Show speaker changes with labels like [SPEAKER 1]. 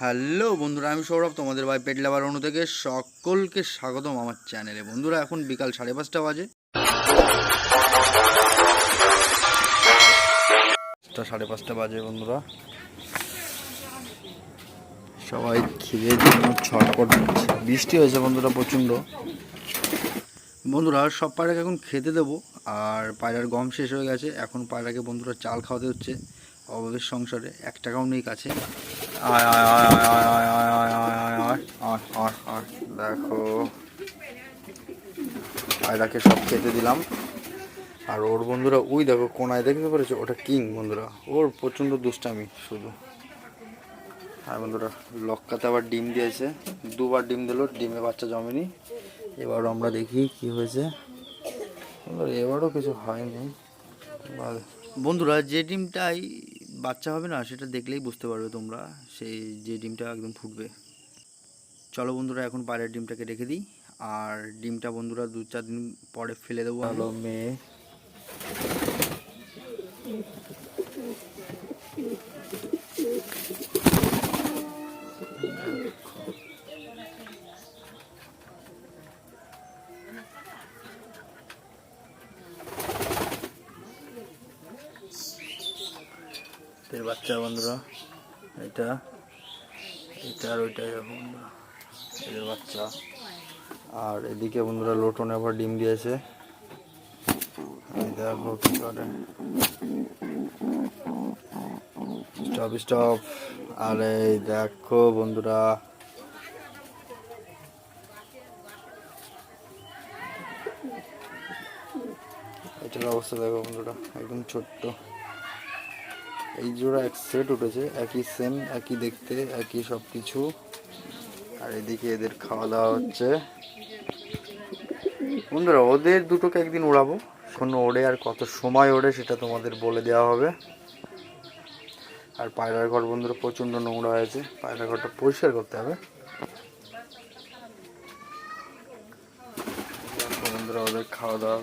[SPEAKER 1] Hello বন্ধুরা, আমি সৌরভ, তোমাদের ভাই পেট লাভার অনু থেকে সকলকে স্বাগতম আমার চ্যানেলে। বন্ধুরা, এখন বিকাল সাড়ে পাঁচটা বাজে। সাড়ে পাঁচটা বাজে বন্ধুরা। সবাই খিদে জন্য ছটপট বৃষ্টি হয়েছে বন্ধুরা প্রচণ্ড। বন্ধুরা, সব পায়রাকে এখন খেতে দেবো। আর পায়রার গম শেষ হয়ে গেছে। এখন পায়রাকে বন্ধুরা চাল খাওয়াতে হচ্ছে। অভাবের সংসারে এক টাকাও নেই কাছে। আয় আয় আয় আয় আয় আয় আয় আয় আয় আয় আয় আয় আয় দেখো পায়রাকে সব খেতে দিলাম আর ওর বন্ধুরা ওই দেখো কোনায় দেখতে পেরেছ ওটা কিং বন্ধুরা ওর প্রচণ্ড দুষ্টামি শুধু হ্যাঁ বন্ধুরা লক্কাতে আবার ডিম দিয়েছে দুবার ডিম দিল ডিমে বাচ্চা জমেনি এবার আমরা দেখি কি হয়েছে এবারও কিছু হয়নি বন্ধুরা যে ডিমটাই বাচ্চা হবে না, সেটা দেখলেই বুঝতে পারবে তোমরা, সেই যে ডিমটা একদম ফুটবে। চলো বন্ধুরা, এখন বাইরের ডিমটাকে রেখে দিই, আর ডিমটা বন্ধুরা দু চার দিন পরে ফেলে দেবো হলো মেয়ে এর বাচ্চা, বন্ধুরা। এটা এটা আর ওইটা বন্ধুরা। বাচ্চা। আর এদিকে, বন্ধুরা, লোটন আবার ডিম দিয়েছে। দেখো কি করে। Stop stop. আর, এই দেখো, বন্ধুরা। এটার অবস্থা দেখো, বন্ধুরা। একদম ছোট্ট। এই জোড়া এক সেট উঠেছে, একই সেম একই দেখতে, একই সব কিছু আর এদিকে এদের খাওয়া দাওয়া হচ্ছে। বন্ধুরা, ওদের দুটোকে একদিন উড়াবো। এখন ওড়ে আর কত সময় ওড়ে সেটা তোমাদের বলে দেওয়া হবে। আর পায়রার ঘর বন্ধুরা প্রচণ্ড নোংরা হয়েছে। পায়রার ঘরটা পরিষ্কার করতে হবে। বন্ধুরা, ওদের খাওয়া দাওয়া